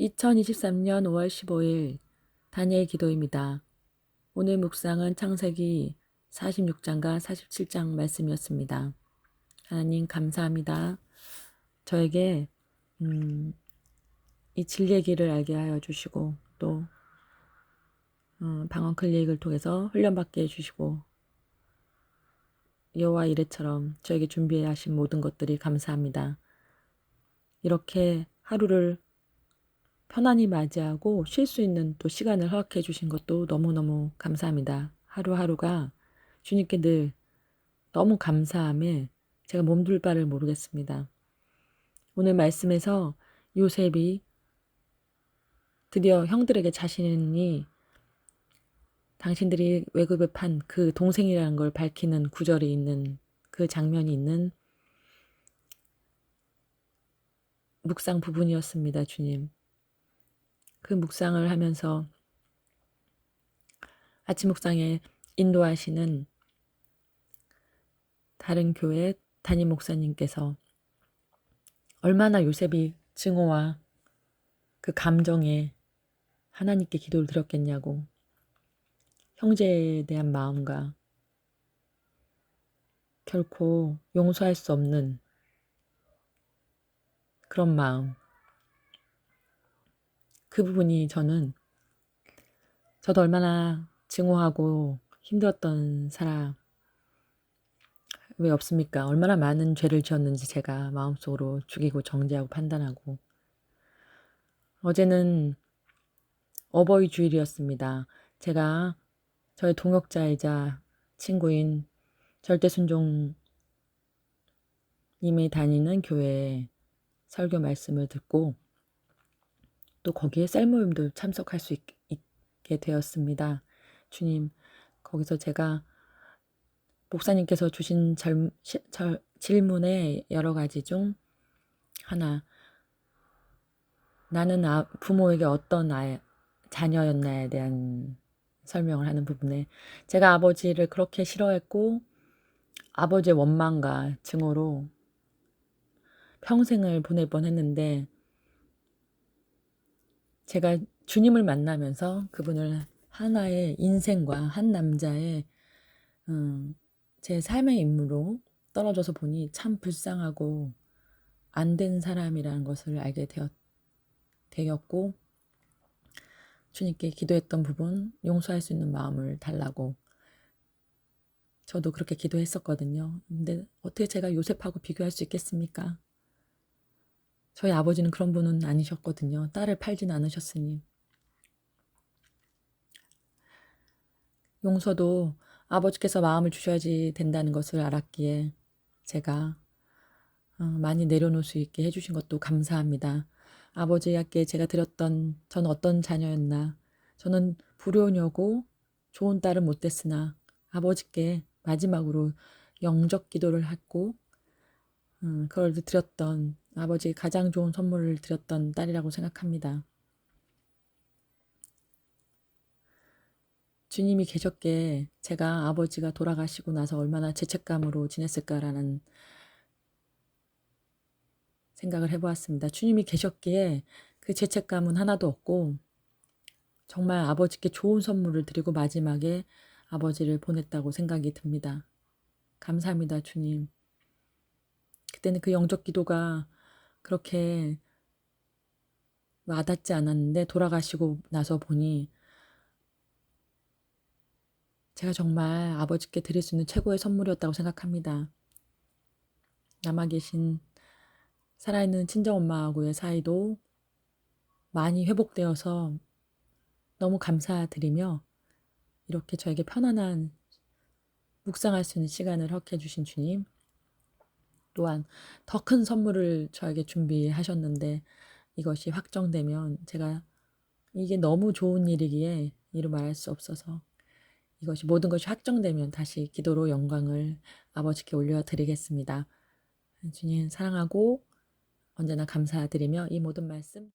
2023년 5월 15일 다니엘 기도입니다. 오늘 묵상은 창세기 46장과 47장 말씀이었습니다. 하나님 감사합니다. 저에게 음, 이 진리의 길을 알게 하여 주시고 또 어, 방언 클릭을 통해서 훈련받게 해주시고 여호와 이래처럼 저에게 준비하신 모든 것들이 감사합니다. 이렇게 하루를 편안히 맞이하고 쉴 수 있는 또 시간을 허락해 주신 것도 너무너무 감사합니다. 하루하루가 주님께 늘 너무 감사함에 제가 몸둘 바를 모르겠습니다. 오늘 말씀에서 요셉이 드디어 형들에게 자신이 당신들이 외급에 판 그 동생이라는 걸 밝히는 구절이 있는 그 장면이 있는 묵상 부분이었습니다, 주님. 그 묵상을 하면서 아침 묵상에 인도하시는 다른 교회 담임 목사님께서 얼마나 요셉이 증오와 그 감정에 하나님께 기도를 드렸겠냐고 형제에 대한 마음과 결코 용서할 수 없는 그런 마음 그 부분이 저는 저도 얼마나 증오하고 힘들었던 사람 왜 없습니까? 얼마나 많은 죄를 지었는지 제가 마음속으로 죽이고 정죄하고 판단하고 어제는 어버이 주일이었습니다. 제가 저의 동역자이자 친구인 절대순종 님이 다니는 교회에 설교 말씀을 듣고 또 거기에 셀 모임도 참석할 수 있, 게 되었습니다. 주님, 거기서 제가 목사님께서 주신 절, 시, 절, 질문의 여러 가지 중 하나, 나는 아, 부모에게 어떤 아, 자녀였나에 대한 설명을 하는 부분에 제가 아버지를 그렇게 싫어했고 아버지의 원망과 증오로 평생을 보낼 뻔했는데 제가 주님을 만나면서 그분을 하나의 인생과 한 남자의 음, 제 삶의 인물로 떨어져서 보니 참 불쌍하고 안 된 사람이라는 것을 알게 되었, 되었고 주님께 기도했던 부분 용서할 수 있는 마음을 달라고 저도 그렇게 기도했었거든요. 근데 어떻게 제가 요셉하고 비교할 수 있겠습니까? 저희 아버지는 그런 분은 아니셨거든요. 딸을 팔진 않으셨으니. 용서도 아버지께서 마음을 주셔야지 된다는 것을 알았기에 제가 어, 많이 내려놓을 수 있게 해주신 것도 감사합니다. 아버지께 제가 드렸던 전 어떤 자녀였나 저는 불효녀고 좋은 딸은 못 됐으나 아버지께 마지막으로 영적 기도를 했고 음, 그걸 드렸던 아버지 가장 좋은 선물을 드렸던 딸이라고 생각합니다. 주님이 계셨기에 제가 아버지가 돌아가시고 나서 얼마나 죄책감으로 지냈을까라는 생각을 해보았습니다. 주님이 계셨기에 그 죄책감은 하나도 없고 정말 아버지께 좋은 선물을 드리고 마지막에 아버지를 보냈다고 생각이 듭니다. 감사합니다, 주님. 그때는 그 영적 기도가 그렇게 와닿지 않았는데 돌아가시고 나서 보니 제가 정말 아버지께 드릴 수 있는 최고의 선물이었다고 생각합니다. 남아 계신 살아있는 친정엄마하고의 사이도 많이 회복되어서 너무 감사드리며 이렇게 저에게 편안한 묵상할 수 있는 시간을 허락해 주신 주님 또한 더 큰 선물을 저에게 준비하셨는데 이것이 확정되면 제가 이게 너무 좋은 일이기에 이루 말할 수 없어서 이것이 모든 것이 확정되면 다시 기도로 영광을 아버지께 올려드리겠습니다. 주님 사랑하고 언제나 감사드리며 이 모든 말씀